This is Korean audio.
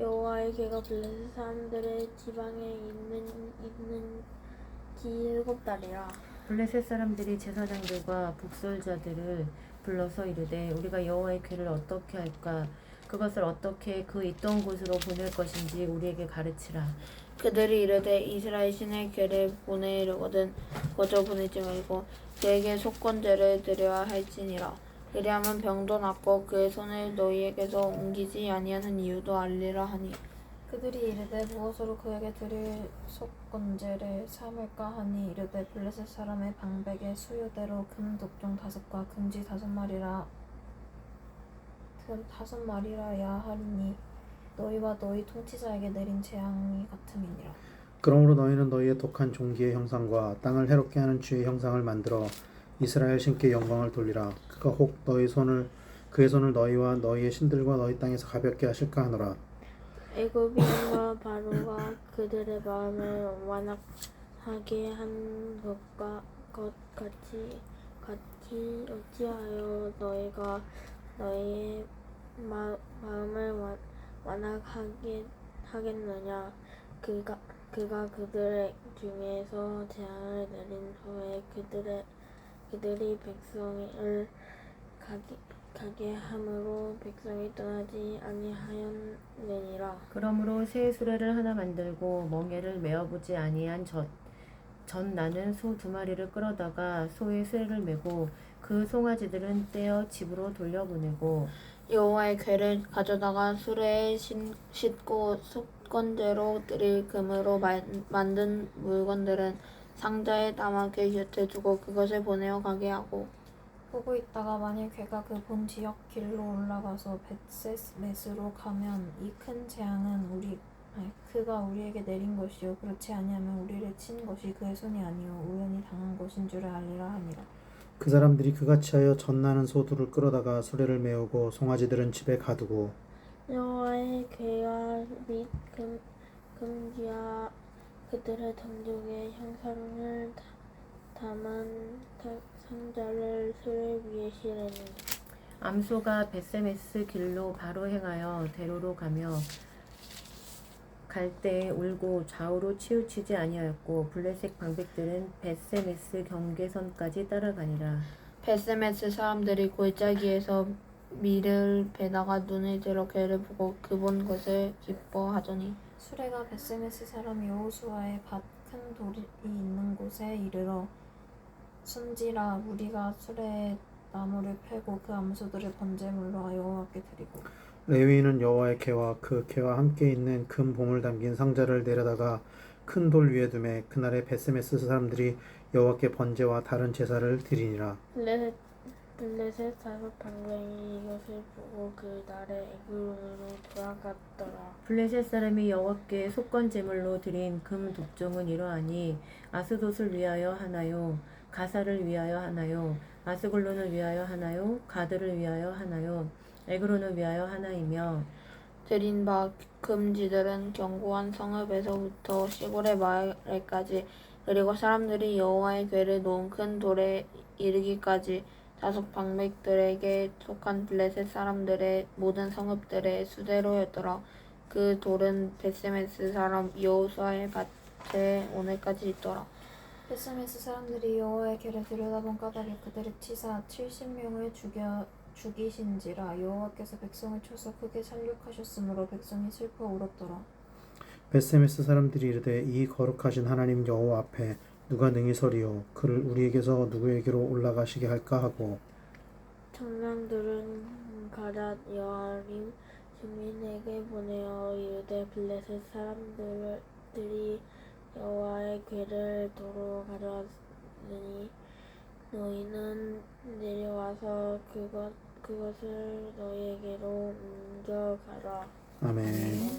여호와의 괴가 블레셋 사람들의 지방에 있는 있는지 일곱 달이라. 블레셋 사람들이 제사장들과 북설자들을 불러서 이르되 우리가 여호와의 괴를 어떻게 할까? 그것을 어떻게 그 있던 곳으로 보낼 것인지 우리에게 가르치라. 그들이 이르되 이스라엘 신의 괴를 보내려거든 거저 보내지 말고 그에게 속건제를 드려야 할지니라 그리하면 병도 낫고 그의 손을 너희에게서 옮기지 아니하는 이유도 알리라 하니. 그들이 이르되 무엇으로 그에게 드릴 속건제를 삼을까 하니 이르되 블레셋 사람의 방백의 수요대로 금 독종 다섯과 금지 다섯 마리라 금 다섯 마리라야 하리니 너희와 너희 통치자에게 내린 재앙이 같음이니라. 그러므로 너희는 너희의 독한 종기의 형상과 땅을 해롭게 하는 주의 형상을 만들어 이스라엘 신께 영광을 돌리라. 그가 혹 너희 손을 그의 손을 너희와 너희의 신들과 너희 땅에서 가볍게 하실까 하노라. 애굽인과 바로가 그들의 마음을 완악하게 한 것과 것 같이 같이 어찌하여 너희가 너희의 마, 마음을 완, 완악하게 하겠느냐 그가 그가 그들 중에서 재앙을 내린 후에 그들의 그들이 백성을 가게 가게 함으로 백성이 떠나지 아니하였느니라. 그러므로 새 수레를 하나 만들고 멍에를 메어보지 아니한 젖. 전 나는 소 두 마리를 끌어다가 소의 수레를 메고 그 송아지들은 떼어 집으로 돌려보내고 여호와의 괴를 가져다가 수레에 신- 싣고 속건제로 드릴 금으로 만- 만든 물건들은 상자에 담아 괴 곁에 두고 그것을 보내어 가게 하고. 보고 있다가 만일 괴가 그 본 지역 길로 올라가서 벳셋메스로 가면 이 큰 재앙은 우리 아니, 그가 우리에게 내린 것이요. 그렇지 아니하면 우리를 친 것이 그의 손이 아니요. 우연히 당한 것인 줄을 알리라 하니라. 그 사람들이 그같이 하여 젖나는 소들을 끌어다가 수레를 메우고 송아지들은 집에 가두고 여호와의 괴와 및 금, 금기와 그들의 동족의 형상을 다- 담은 타- 상자를 수레 위에 실으니 암소가 베세메스 길로 바로 행하여 대로로 가며 갈 때에 울고 좌우로 치우치지 아니하였고 블레셋 방백들은 베세메스 경계선까지 따라가니라. 베스메스 사람들이 골짜기에서 밀을 베다가 눈을 들어 괴를 보고 그 본 것을 기뻐하더니 수레가 벳세메스 사람 여호수아의 밭 큰 돌이 있는 곳에 이르러 순지라 무리가 수레에 나무를 패고 그 암소들을 번제물로 여호와께 드리고 레위인은 여호와의 개와 그 개와 함께 있는 금 봉을 담긴 상자를 내려다가 큰 돌 위에 두매 그날에 베스메스 사람들이 여호와께 번제와 다른 제사를 드리니라. 블레셋 블레셋 사섯 방백이 이것을 보고 그 날에 에그론으로 돌아갔더라. 블레셋 사람이 여호와께 속건 제물로 드린 금 독종은 이러하니 아스돗을 위하여 하나요? 가사를 위하여 하나요? 아스글론을 위하여 하나요? 가드를 위하여 하나요? 에그론을 위하여 하나이며 드린 바 금지들은 견고한 성읍에서부터 시골의 마을에까지 그리고 사람들이 여호와의 괴를 놓은 큰 돌에 이르기까지 다섯 방백들에게 속한 블레셋 사람들의 모든 성읍들의 수대로였더라. 그 돌은 베세메스 사람 여호수아의 밭에 오늘까지 있더라. 벳세메스 사람들이 여호와의 괴를 들여다본 까닭에 그들을 치사 70명을 죽여 죽이신지라 여호와께서 백성을 쳐서 크게 살육하셨으므로 백성이 슬퍼 울었더라. 베스메스 사람들이 이르되 이 거룩하신 하나님 여호와 앞에 누가 능히 서리요? 그를 우리에게서 누구에게로 올라가시게 할까 하고? 청년들은 가랏 여아림 주민에게 보내어 이르되 블레셋 사람들이 여호와의 괴를 도로 가져왔으니 너희는 내려와서 그것 그것을 너희에게로 옮겨가라. 아멘.